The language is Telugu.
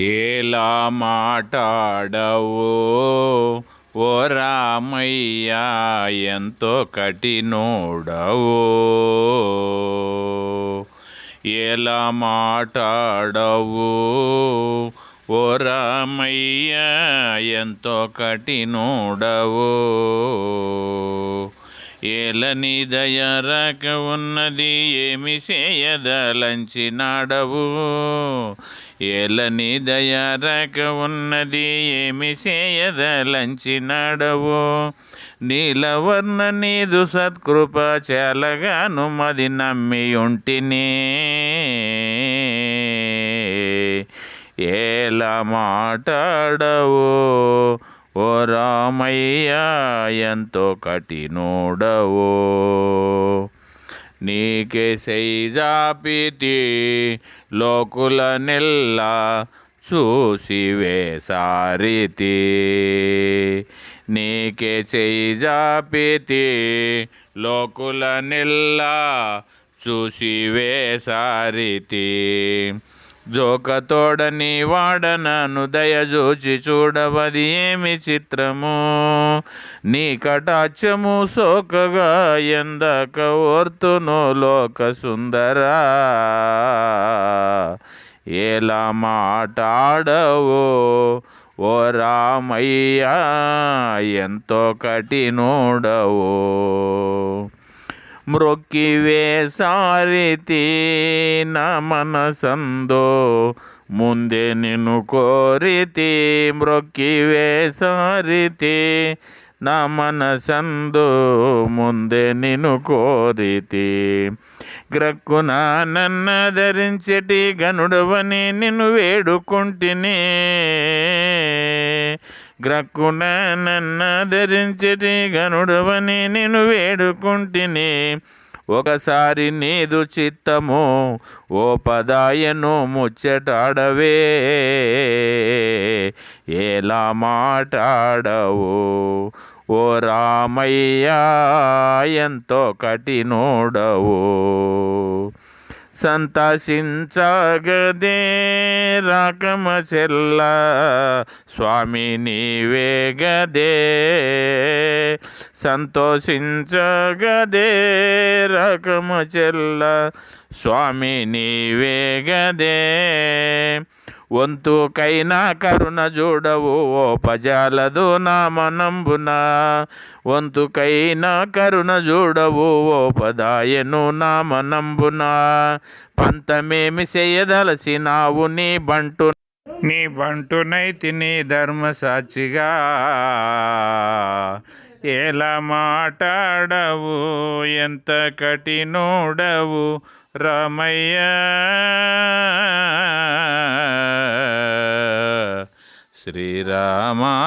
ఎలా మాటాడవో? ఓ రామయ్య ఎంతో కఠినోడవో. ఎలా మాటాడవు? ఓ రామయ్య ఎంతో కఠినోడవు. ఏలని దయరాక ఉన్నది ఏమి చేయదలంచినాడవు ఏలని దయరాక ఉన్నది ఏమి చేయదలంచినాడవు నీలవర్ణ నీదు సత్కృప చాలగాను మది నమ్మి ఉంటిని ఎలా మాట్లాడవు ఓ రామయ్య ఎంతో కఠినోడవో. నీకే సైజాపితి లోకుల నెల్ల చూసివే సారితి నీకే చేజాపితి లోకుల నెల్ల చూసివే సారితి జోకతోడని వాడనను దయజూచి చూడవది ఏమి చిత్రము? నీ కటాక్షము సోకగా ఎందక ఓర్తును లోక సుందరా? ఎలా మాటాడవో ఓ రామయ్య ఎంతో కఠినోడవో? మ్రొక్కివే సారితి నా మనసందో ముందే నిన్ను కోరితి. మ్రొక్కివే సారితి నా మనసందు ముందే నిన్ను కోరితి. గ్రక్కున నన్న ధరించటి గనుడవని నిన్ను వేడుకుంటిని. గ్రక్కున నన్న ధరించటి గనుడవని నేను వేడుకుంటుని. ఒకసారి నీదు చిత్తము ఓ పదాయను ముచ్చటాడవే. ఎలా మాటాడవు? ఓ రామయ్య ఎంతో కఠినోడవు. సంతసించగదే రాకమ చెల్ల స్వామి నీవే గదే సంతోషించగదే రకమ చెల్ల స్వామి నీవే గదే వంతుకైనా కరుణ చూడవు ఓ పజాలదు నా మనంబున. వంతుకైనా కరుణ చూడవు ఓ పదాయను నా మనంబున. పంతమేమి చేయదలసినావు నీ బంటు నీ బంటునైతి నీ ధర్మ సాక్షిగా ఎలా మాటాడవు ఎంత కఠినోడవు రామయ్య. శ్రీరామా.